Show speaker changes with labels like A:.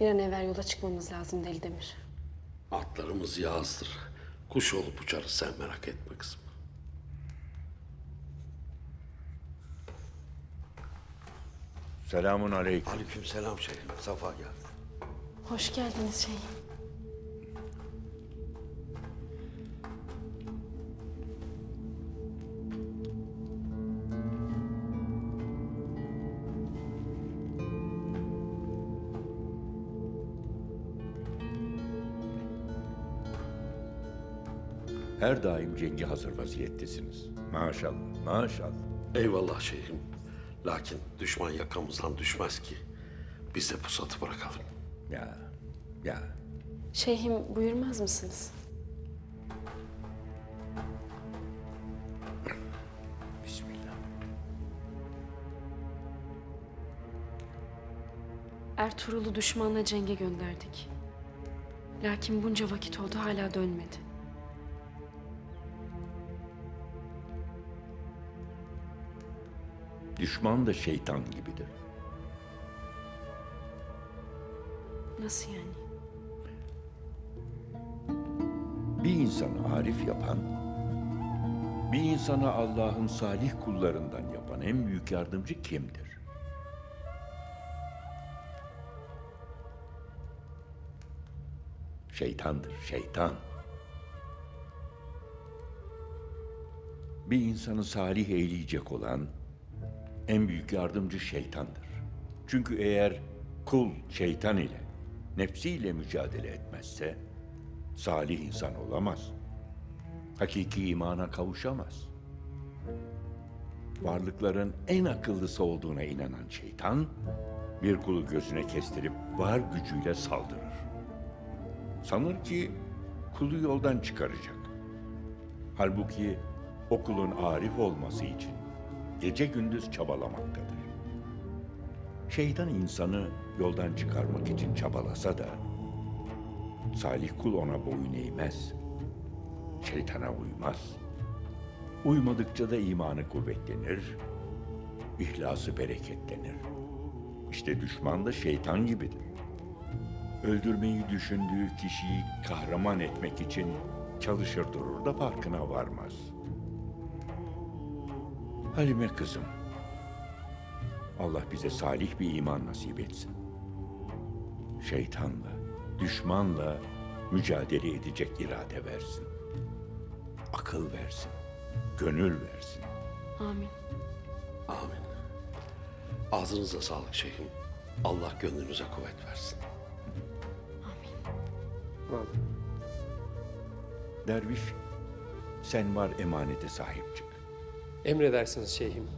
A: Bir an evvel yola çıkmamız lazım Deli Demir.
B: Atlarımız yağızdır. Kuş olup uçarız sen merak etme kızım.
C: Selamun aleyküm.
B: Aleyküm selam şeyhim. Safa geldi.
A: Hoş geldiniz şeyhim.
C: Her daim cengi hazır vaziyettesiniz. Maşallah, maşallah.
B: Eyvallah şeyhim. Lakin düşman yakamızdan düşmez ki. Biz de pusatı bırakalım.
C: Ya, ya.
A: Şeyhim buyurmaz mısınız?
C: Bismillah.
A: Ertuğrul'u düşmanla cenge gönderdik. Lakin bunca vakit oldu hala dönmedi.
C: Düşman da şeytan gibidir.
A: Nasıl yani?
C: Bir insanı arif yapan, bir insanı Allah'ın salih kullarından yapan en büyük yardımcı kimdir? Şeytandır, şeytan. Bir insanı salih eyleyecek olan en büyük yardımcı şeytandır. Çünkü eğer kul şeytan ile, nefsiyle mücadele etmezse, salih insan olamaz. Hakiki imana kavuşamaz. Varlıkların en akıllısı olduğuna inanan şeytan, bir kulu gözüne kestirip var gücüyle saldırır. Sanır ki kulu yoldan çıkaracak. Halbuki o kulun arif olması için gece gündüz çabalamaktadır. Şeytan insanı yoldan çıkarmak için çabalasa da salih kul ona boyun eğmez. Şeytana uymaz. Uymadıkça da imanı kuvvetlenir, ihlası bereketlenir. İşte düşman da şeytan gibidir. Öldürmeyi düşündüğü kişiyi kahraman etmek için çalışır durur da farkına varmaz. Halime kızım, Allah bize salih bir iman nasip etsin. Şeytanla, düşmanla mücadele edecek irade versin. Akıl versin, gönül versin.
A: Amin.
B: Amin. Ağzınıza sağlık şeyhim. Allah gönlünüze kuvvet versin.
A: Amin.
C: Derviş, sen var emanete sahip çık.
D: Emredersiniz şeyhim.